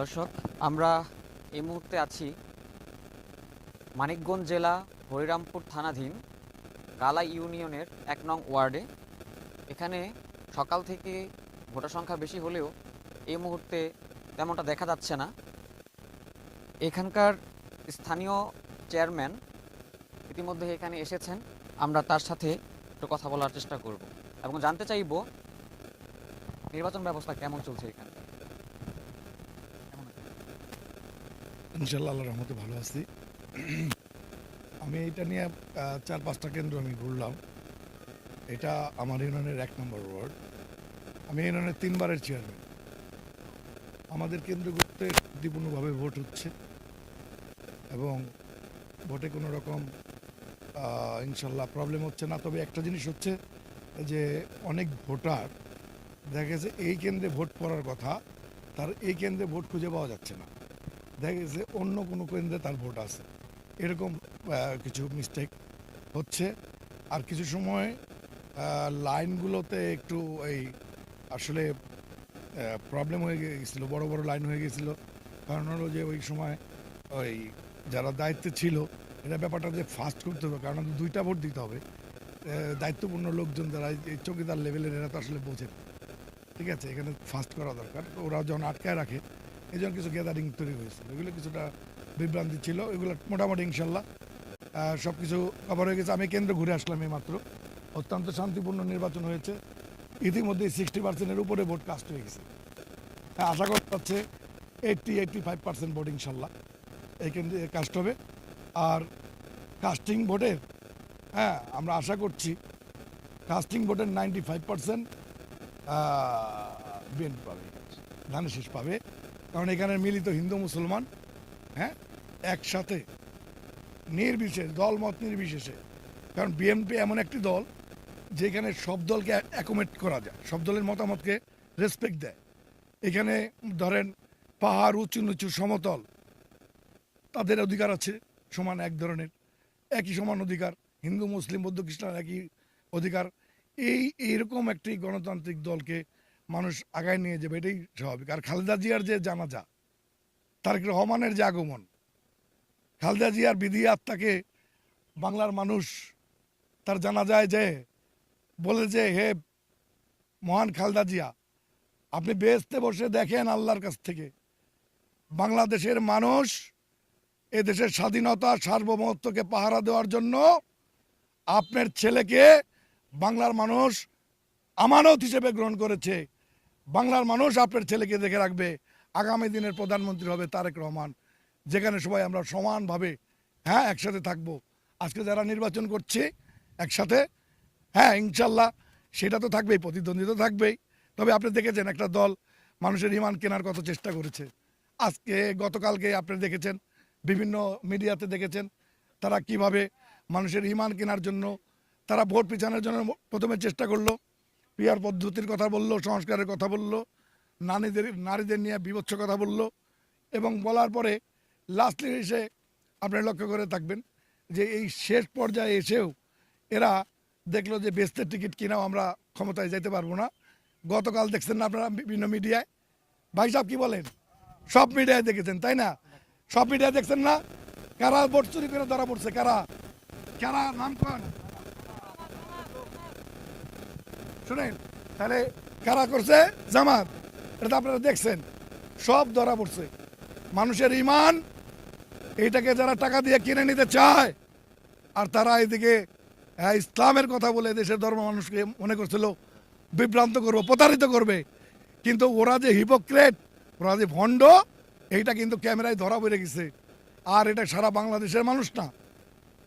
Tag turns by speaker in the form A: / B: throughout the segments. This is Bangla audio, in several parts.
A: দর্শক, আমরা এই মুহূর্তে আছি মানিকগঞ্জ জেলা হরিরামপুর থানাধীন গালা ইউনিয়নের এক নং ওয়ার্ডে। এখানে সকাল থেকে ভোটার সংখ্যা বেশি হলেও এই মুহূর্তে তেমনটা দেখা যাচ্ছে না। এখানকার স্থানীয় চেয়ারম্যান ইতিমধ্যে এখানে এসেছেন। আমরা তার সাথে একটু কথা বলার চেষ্টা করব এবং জানতে চাইব, নির্বাচন ব্যবস্থা কেমন চলছে এখানে?
B: ইনশাল্লাহ আল্লাহ রহমতে ভালো আছি। আমি এটা নিয়ে চার পাঁচটা কেন্দ্র আমি ঘুরলাম। এটা আমার ইউনিয়নের এক নম্বর ওয়ার্ড। আমি ইউনিয়নের তিনবারের চেয়ারম্যান। আমাদের কেন্দ্রগুলোতে শান্তিপূর্ণভাবে ভোট হচ্ছে এবং ভোটে কোনো রকম ইনশাল্লাহ প্রবলেম হচ্ছে না। তবে একটা জিনিস হচ্ছে যে অনেক ভোটার, দেখা গেছে এই কেন্দ্রে ভোট পড়ার কথা, তার এই কেন্দ্রে ভোট খুঁজে পাওয়া যাচ্ছে না। দেখা গেছে অন্য কোনো কেন্দ্রে তার ভোট আছে। এরকম কিছু মিস্টেক হচ্ছে। আর কিছু সময় লাইনগুলোতে একটু এই আসলে প্রবলেম হয়ে গিয়েছিল বড় বড় লাইন হয়ে গেছিল। কারণ হলো যে ওই সময় ওই যারা দায়িত্বে ছিল এটা ব্যাপারটা যে ফাস্ট করতে হবে, কারণ দুইটা ভোট দিতে হবে। দায়িত্বপূর্ণ লোকজন যারা, এই- এই চৌকিদার লেভেলের এরা তো আসলে বোঝে ঠিক আছে, এখানে ফাস্ট করা দরকার। ওরা যখন আটকায় রাখে এই জন্য কিছু গ্যাদারিং তৈরি হয়েছিল এগুলো কিছুটা বিভ্রান্তি ছিল এগুলো মোটামুটি ইনশাল্লাহ সব কিছু কভার হয়ে গেছে। আমি কেন্দ্র ঘুরে আসলাম এই মাত্র অত্যন্ত শান্তিপূর্ণ নির্বাচন হয়েছে। ইতিমধ্যে সিক্সটি পার্সেন্টের উপরে ভোট কাস্ট হয়ে গেছে। হ্যাঁ, আশা করা যাচ্ছে eighty eighty five percent vote ইনশাল্লাহ এই কেন্দ্রে কাস্ট হবে। আর কাস্টিং ভোটের হ্যাঁ আমরা আশা করছি কাস্টিং ভোটের নাইনটি ফাইভ পার্সেন্ট বিএনপি পাবে ধানের শেষ পাবে। কারণ এখানে মিলিত হিন্দু মুসলমান হ্যাঁ একসাথে নির্বিশেষ দল মত নির্বিশেষে। কারণ বিএনপি এমন একটি দল যেখানে সব দলকে অ্যাকোমেট করা যায়, সব দলের মতামতকে রেসপেক্ট দেয়। এখানে ধরেন পাহাড়, উঁচু নিচু সমতল, তাদের অধিকার আছে, সমান এক ধরনের, একই সমান অধিকার, হিন্দু, মুসলিম, বৌদ্ধ, খ্রিস্টান, একই অধিকার। এই, এইরকম একটি গণতান্ত্রিক দলকে মানুষ আগায় নিয়ে যাবে, এটাই স্বাভাবিক। আর খালেদা জিয়ার যে জানা জানাজা, তারেক রহমানের যে আগমন, খালেদা জিয়ার বিধি আত্মাকে বাংলার মানুষ তার জানা যায় যে বলে যে, হে মহান খালেদা জিয়া, আপনি বেহেস্তে বসে দেখেন আল্লাহর কাছ থেকে, বাংলাদেশের মানুষ এ দেশের স্বাধীনতা, সার্বভৌমত্বকে পাহারা দেওয়ার জন্য আপনার ছেলেকে বাংলার মানুষ আমানত হিসেবে গ্রহণ করেছে। বাংলার মানুষ আপনার ছেলেকে দেখে রাখবে। আগামী দিনের প্রধানমন্ত্রী হবে তারেক রহমান, যেখানে সবাই আমরা সমানভাবে হ্যাঁ একসাথে থাকব। আজকে যারা নির্বাচন করছে একসাথে হ্যাঁ ইনশাল্লাহ সেটা তো থাকবেই প্রতিদ্বন্দ্বিতা থাকবেই। তবে আপনি দেখেছেন একটা দল মানুষের ইমান কেনার কত চেষ্টা করেছে। আজকে গতকালকে আপনি দেখেছেন, বিভিন্ন মিডিয়াতে দেখেছেন তারা কীভাবে মানুষের ইমান কেনার জন্য, তারা ভোট পিছানোর জন্য প্রথমে চেষ্টা করল। পিয়ার পদ্ধতির কথা বলল, সংস্কারের কথা বলল নারীদের নারীদের নিয়ে বিভৎস কথা বলল এবং বলার পরে লাস্টলি এসে আপনি লক্ষ্য করে থাকবেন যে এই শেষ পর্যায়ে এসেও এরা দেখল যে বেস্তের টিকিট কিনাও আমরা ক্ষমতায় যেতে পারব না। গতকাল দেখছেন না আপনারা বিভিন্ন মিডিয়ায়? ভাই সাহেব কি বলেন? সব মিডিয়ায় দেখেছেন, তাই না? সব মিডিয়ায় দেখছেন না? কারা ভোট চুরি করে ধরা পড়ছে? কারা? কারা নাম কন শুনেন তাহলে কারা করছে জামাত। এটা আপনারা দেখছেন সব ধরা পড়ছে। মানুষের ইমান এইটাকে যারা টাকা দিয়ে কিনে নিতে চায় আর তারা এদিকে হ্যাঁ, ইসলামের কথা বলে দেশের ধর্ম মানুষকে মনে করছিল বিভ্রান্ত করবে প্রতারিত করবে। কিন্তু ওরা যে হিপোক্রেট ওরা যে ভণ্ড এইটা কিন্তু ক্যামেরায় ধরা পড়ে গেছে। আর এটা সারা বাংলাদেশের মানুষ না।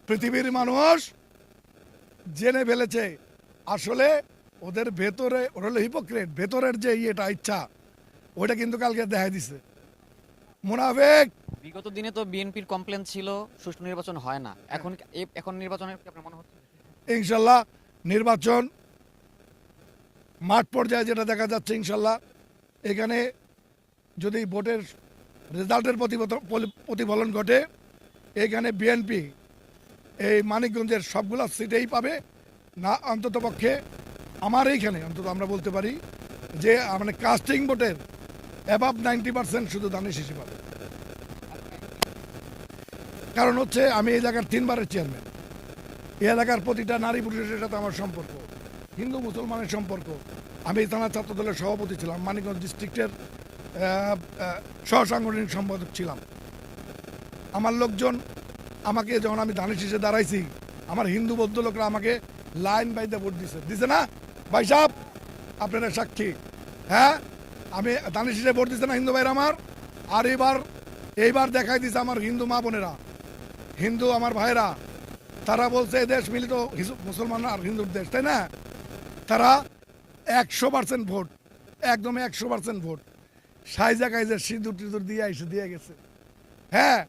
B: পৃথিবীর মানুষ জেনে ফেলেছে আসলে ওদের ভেতরে ওরা হলো হিপোক্রেট ভেতরের যে ইয়েটা ইচ্ছা ওটা কিন্তু কালকে দেখা দিছে। মুনাফেক!
A: বিগত দিনে তো বিএনপির কমপ্লেন ছিল সুষ্ঠু নির্বাচন হয় না। এখন এখন নির্বাচনের কি আপনার মনে হচ্ছে?
B: ইনশাল্লাহ নির্বাচন মাঠ পর্যায়ে যেটা দেখা যাচ্ছে ইনশাল্লাহ এখানে যদি ভোটের রেজাল্টের প্রতিফলন ঘটে এখানে বিএনপি এই মানিকগঞ্জের সবগুলো সিটেই পাবে না অন্তত পক্ষে আমার এইখানে, অন্তত আমরা বলতে পারি যে মানে কাস্টিং ভোটের অ্যাবাভ নাইনটি পার্সেন্ট শুধু ধানের শীষই পাবে। কারণ হচ্ছে, আমি এই এলাকার তিনবারের চেয়ারম্যান এই এলাকার প্রতিটা নারী পুরুষের সাথে আমার সম্পর্ক। হিন্দু, মুসলমানের সম্পর্ক। আমি থানা ছাত্র দলের সভাপতি ছিলাম, মানিকগঞ্জ ডিস্ট্রিক্টের সহসাংগঠনিক সম্পাদক ছিলাম। আমার লোকজন আমাকে, যখন আমি ধানের শীষে দাঁড়াইছি, আমার হিন্দু বৌদ্ধ লোকরা আমাকে লাইন বাইতে ভোট দিছে। দিছে না? ভাই সাহেব আপনারা সাক্ষী। হ্যাঁ আমি শীষে ভোট দিছে না হিন্দু ভাইরা আমার। আর এবার, এইবার দেখাই দিছে আমার হিন্দু মা বোনেরা। হিন্দু আমার ভাইরা তারা বলছে দেশ মিলিত মুসলমান আর হিন্দুর দেশ, তাই না? তারা একশো পার্সেন্ট ভোট, একদম একশো পার্সেন্ট ভোট। সাইজা কাইজা সিঁদুর টিঁদুর দিয়ে এসে দিয়ে গেছে। হ্যাঁ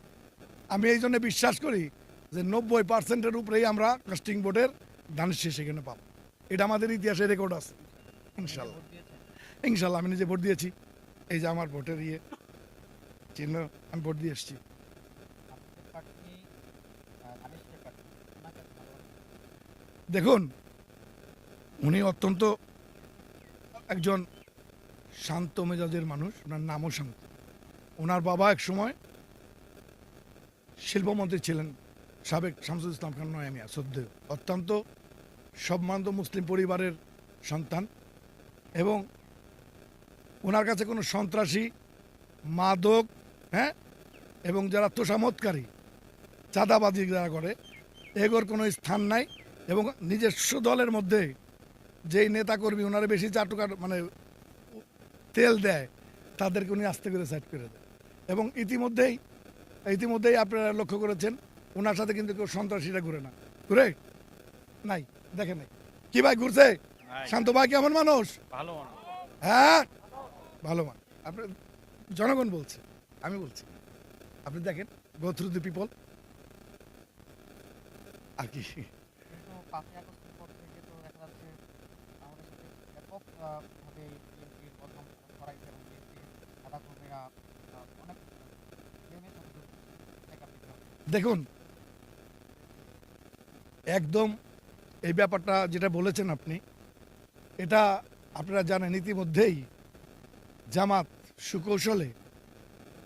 B: আমি এই জন্য বিশ্বাস করি যে নব্বই পার্সেন্টের উপরেই আমরা কাস্টিং ভোটের ধানের শীষ সেখানে পাবো। এটা আমাদের ইতিহাসে রেকর্ড আছে। ইনশাল্লাহ। ইনশাল্লাহ, আমি নিজে ভোট দিয়েছি। এই যে আমার ভোটের ইয়ে চিহ্ন, আমি ভোট দিয়ে এসেছি। দেখুন, উনি অত্যন্ত একজন শান্ত মেজাজের মানুষ, ওনার নামও শান্ত। ওনার বাবা এক সময় শিল্পমন্ত্রী ছিলেন, সাবেক শামসুল ইসলাম খান নয়ামিয়া শ্রদ্ধেয়। অত্যন্ত সম্মানিত মুসলিম পরিবারের সন্তান এবং ওনার কাছে কোনো সন্ত্রাসী, মাদক হ্যাঁ? এবং যারা তোষামতকারী চাঁদাবাজি যারা করে, এগোর কোনো স্থান নাই এবং নিজস্ব দলের মধ্যে যেই নেতাকর্মী ওনারা বেশি চাটুকার মানে তেল দেয়, তাদেরকে উনি আস্তে করে সাইড করে দেয়। এবং ইতিমধ্যেই ইতিমধ্যেই আপনারা লক্ষ্য করেছেন, ওনার সাথে কিন্তু কেউ সন্ত্রাসীরা ঘুরে না। ঘুরে? নাই দেখে নাই। কি ভাই ঘুরছে? শান্ত ভাই কেমন মানুষ?
C: ভালো মানুষ।
B: হ্যাঁ? ভালো মান আপনি জনগণ বলছে আমি বলছি। আপনি দেখেন গো থ্রু দি পিপল আর কি?
D: দেখুন
B: একদম এই ব্যাপারটা যেটা বলেছেন আপনি, এটা আপনারা জানেন ইতিমধ্যেই জামাত সুকৌশলে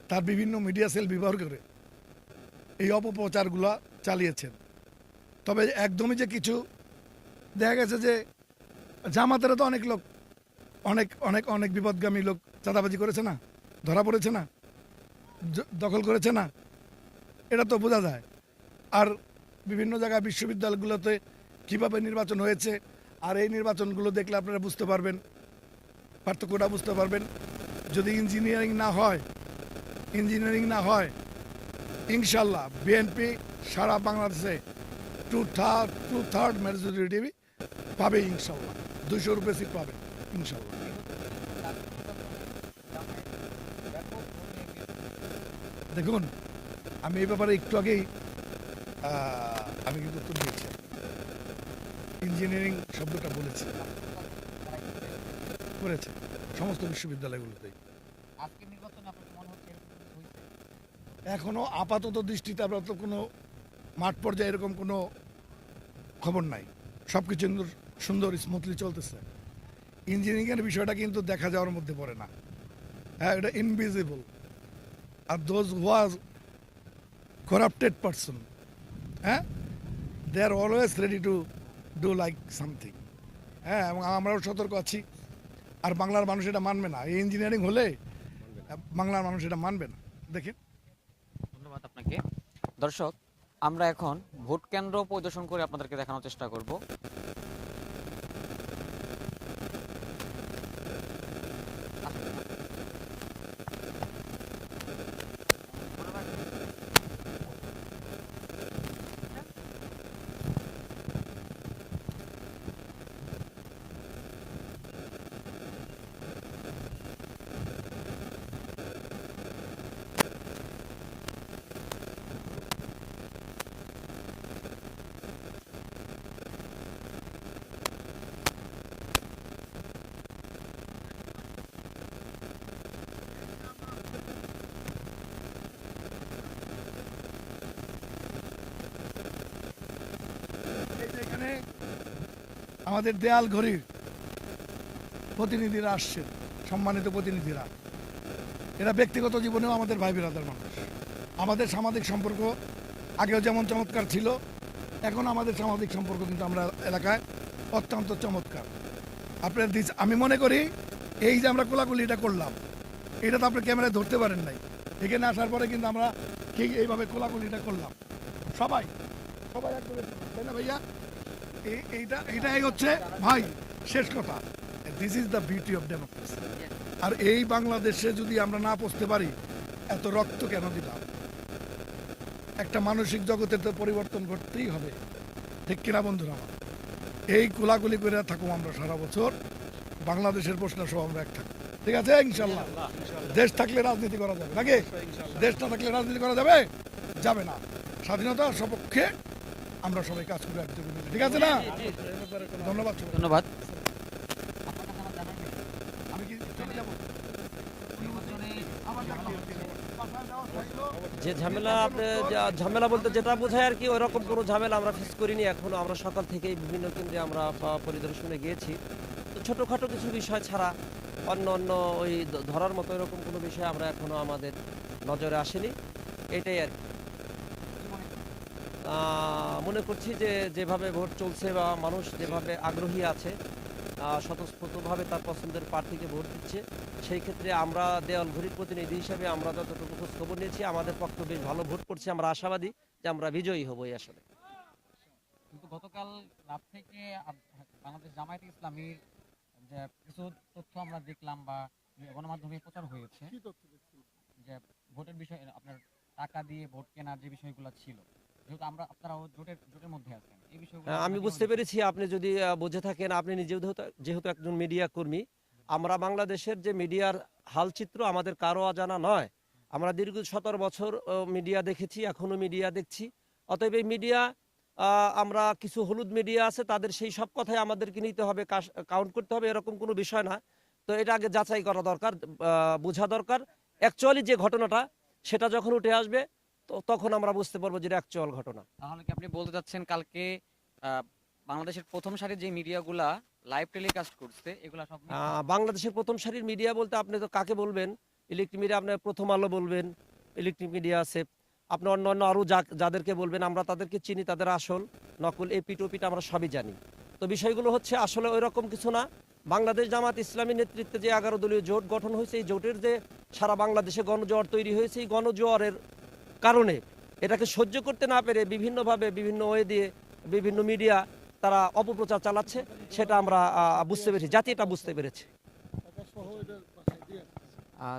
B: তার বিভিন্ন মিডিয়া সেল ব্যবহার করে এই অপপ্রচারগুলো চালিয়েছেন। তবে একদমই যে কিছু, দেখা গেছে যে জামাতেরও তো অনেক লোক, অনেক অনেক অনেক বিপদগামী লোক চাঁদাবাজি করেছে না, ধরা পড়েছে না দখল করেছে না, এটা তো বোঝা যায়। আর বিভিন্ন জায়গায় বিশ্ববিদ্যালয়গুলোতে কীভাবে নির্বাচন হয়েছে? আর এই নির্বাচনগুলো দেখলে আপনারা বুঝতে পারবেন, পার্থক্যটা বুঝতে পারবেন। যদি ইঞ্জিনিয়ারিং না হয়, ইঞ্জিনিয়ারিং না হয়, ইনশাল্লাহ বিএনপি সারা বাংলাদেশে two third two third majority পাবে ইনশাল্লাহ। দুশো রুপে সিট পাবে ইনশাল্লাহ। দেখুন, আমি এই ব্যাপারে একটু আগেই আমি কিন্তু উত্তর দিয়েছি। ইঞ্জিনিয়ারিং শব্দটা বলেছি। করেছে। সমস্ত বিশ্ববিদ্যালয়গুলোতেই।
D: আজকের নির্বাচনে আপনার কি মনে হচ্ছে এরকম কিছু হয়েছে?
B: এখনও আপাতত দৃষ্টিতে আমরা তো কোনো মাঠ পর্যায়ে এরকম কোনো খবর নাই। সব কিছু সুন্দর সুন্দর স্মুথলি চলতেছে। ইঞ্জিনিয়ারিংয়ের বিষয়টা কিন্তু দেখা যাওয়ার মধ্যে পড়ে না। হ্যাঁ এটা ইনভিজিবল আর দোজ ওয়াজ করাপ্টেড পারসন হ্যাঁ they are always ready to do like something হ্যাঁ এবং আমরাও সতর্ক আছি। আর বাংলার মানুষ এটা মানবে না। এই ইঞ্জিনিয়ারিং হলে বাংলার মানুষ এটা মানবে না। দেখেন।
A: ধন্যবাদ আপনাকে। দর্শক, আমরা এখন ভোট কেন্দ্র পরিদর্শন করে আপনাদেরকে দেখানোর চেষ্টা করব
B: এই যে এখানে আমাদের দেয়াল ঘড়ির প্রতিনিধিরা আসছেন, সম্মানিত প্রতিনিধিরা। এরা ব্যক্তিগত জীবনেও আমাদের ভাই বিরাদার মানুষ। আমাদের সামাজিক সম্পর্ক আগেও যেমন চমৎকার ছিল, এখন আমাদের সামাজিক সম্পর্ক কিন্তু আমরা এলাকায় অত্যন্ত চমৎকার। আপনার দিস- আমি মনে করি এই যে আমরা কোলাকুলি এটা করলাম, এটা তো আপনি ক্যামেরায় ধরতে পারেন নাই। এখানে আসার পরে কিন্তু আমরা ঠিক এইভাবে কোলাকুলিটা করলাম। সবাই সবাই একদম তাই না ভাইয়া? এইটা এইটাই হচ্ছে ভাই শেষ কথা। This is the beauty of democracy আর এই বাংলাদেশে যদি আমরা না পৌঁছতে পারি এত রক্ত কেন দিলাম? একটা মানসিক জগতের তো পরিবর্তন করতেই হবে। ঠিক কিনা বন্ধুরা? আমার এই কোলাগুলি করে থাকুম আমরা সারা বছর। বাংলাদেশের প্রশ্ন সব আমরা এক থাকব। ঠিক আছে? ইনশাল্লাহ। দেশ থাকলে রাজনীতি করা যাবে নাকি? দেশ না থাকলে রাজনীতি করা যাবে? যাবে না। স্বাধীনতার সপক্ষে আমরা সবাই কাজ করে একযোগে মিলে। ঠিক আছে না? ধন্যবাদ
A: ধন্যবাদ।
B: আমি কি চলে যাব?
C: যে ঝামেলা আপনি ঝামেলা বলতে যেটা বোঝায় আর কি ওই রকম কোনো ঝামেলা আমরা ফেস করিনি। এখনও আমরা সকাল থেকেই বিভিন্ন কেন্দ্রে আমরা পরিদর্শনে গিয়েছি। তো ছোটোখাটো কিছু বিষয় ছাড়া অন্য অন্য ওই ধরার মতো এরকম কোনো বিষয় আমরা এখনও আমাদের নজরে আসেনি। এটাই আর কি।
D: মনে
C: করছি যে যেভাবে ভোট চলছে বা মানুষ যেভাবে আগ্রহী আছে স্বতঃস্ফূর্তভাবে তার পছন্দের প্রার্থীকে ভোট দিচ্ছে সেই ক্ষেত্রে আমরা দেওয়াল ঘড়ির প্রতিনিধি হিসেবে আমরা যতটুকু খোঁজ খবর নিয়েছি আমাদের পক্ষে বেশ ভালো ভোট পড়ছে। আমরা আশাবাদী যে আমরা বিজয়ী হব এই আসলে
D: কিন্তু গতকাল রাত থেকে বাংলাদেশ জামায়াতে ইসলামীর যে কিছু তথ্য আমরা দেখলাম বা গণমাধ্যমে প্রচার হয়েছে যে ভোটের বিষয়ে আপনার টাকা দিয়ে ভোট কেনার যে বিষয়গুলো ছিল
C: আহ, আমি বুঝতে পেরেছি আপনি যদি বুঝে থাকেন আপনি নিজেও যেহেতু- একজন মিডিয়া কর্মী আমরা বাংলাদেশের যে মিডিয়ার হালচিত্র আমাদের কারও অজানা নয়। আমরা দীর্ঘ সতেরো বছর মিডিয়া দেখেছি এখনও মিডিয়া দেখছি। অতএব এই মিডিয়া আমরা কিছু হলুদ মিডিয়া আছে তাদের সেই সব কথাই আমাদেরকে নিতে হবে কাউন্ট করতে হবে এরকম কোনো বিষয় না। তো এটা আগে যাচাই করা দরকার আহ, বোঝা দরকার। অ্যাকচুয়ালি যে ঘটনাটা সেটা যখন উঠে আসবে তখন আমরা বুঝতে পারব যে অ্যাকচুয়াল ঘটনা।
A: তাহলে কি আপনি বলতে চাচ্ছেন কালকে বাংলাদেশের প্রথম সারির যে মিডিয়াগুলা লাইভ টেলিকাস্ট করছে এগুলা সব
C: বাংলাদেশের প্রথম সারির মিডিয়া বলতে আপনি তো কাকে বলবেন? ইলেকট্রিক মিডিয়া আপনার প্রথম আলো বলবেন ইলেকট্রিক মিডিয়া আছে। আপনি অন্য অন্য আরও যাদেরকে বলবেন আমরা তাদেরকে চিনি তাদের আসল নকল এপি টপিটা আমরা সবই জানি। তো বিষয়গুলো হচ্ছে আসলে ওই রকম কিছু না। বাংলাদেশ জামাত ইসলামী নেতৃত্বে যে এগারো দলীয় জোট গঠন হয়েছে এই জোটের যে সারা বাংলাদেশে গণজোয়ার তৈরি হয়েছে এই গণজোয়ারের কারণে এটাকে সহ্য করতে না পেরে বিভিন্নভাবে বিভিন্ন ওয়ে দিয়ে বিভিন্ন মিডিয়া তারা অপপ্রচার চালাচ্ছে, সেটা আমরা বুঝতে পেরেছি জাতি এটা বুঝতে পেরেছে।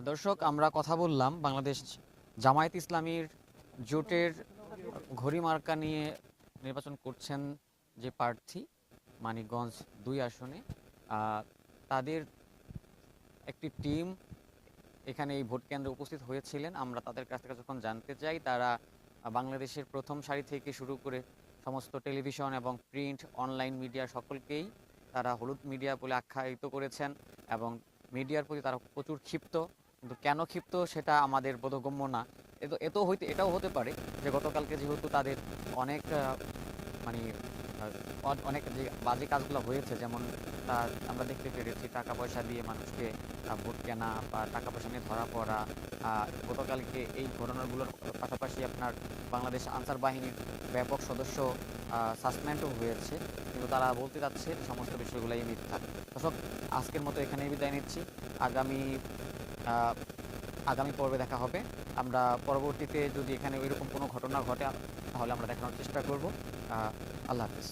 A: দর্শক, আমরা কথা বললাম বাংলাদেশ জামায়াত ইসলামীর জোটের ঘড়ি মার্কা নিয়ে নির্বাচন করছেন যে প্রার্থী মানিকগঞ্জ দুই আসনে। তাদের একটি টিম এখানে এই ভোট কেন্দ্রে উপস্থিত হয়েছিলেন। আমরা তাদের কাছ থেকে যখন জানতে চাই, তারা বাংলাদেশের প্রথম সারি থেকে শুরু করে সমস্ত টেলিভিশন এবং প্রিন্ট, অনলাইন মিডিয়া সকলকেই তারা হলুদ মিডিয়া বলে আখ্যায়িত করেছেন এবং মিডিয়ার প্রতি তারা প্রচুর ক্ষিপ্ত। কিন্তু কেন ক্ষিপ্ত সেটা আমাদের বোধগম্য না। এত এত হইতে, এটাও হতে পারে যে গতকালকে যেহেতু তাদের অনেক মানে অনেক যে বাজে কাজগুলো হয়েছে, যেমন তার আমরা দেখতে পেরেছি, টাকা পয়সা দিয়ে মানুষকে ভোট কেনা বা টাকা পয়সা নিয়ে ধরা পড়া গতকালকে এই ঘটনাগুলোর পাশাপাশি আপনার বাংলাদেশ আনসার বাহিনীর ব্যাপক সদস্য সাসপেন্ডও হয়েছে। কিন্তু তারা বলতে চাচ্ছে সমস্ত বিষয়গুলোই মিথ্যা। দর্শক, আজকের মতো এখানেই বিদায় নিচ্ছি। আগামী আগামী পর্বে দেখা হবে। আমরা পরবর্তীতে যদি এখানে ওইরকম কোনো ঘটনা ঘটে, তাহলে আমরা দেখানোর চেষ্টা করব। আল্লাহ হাফিজ।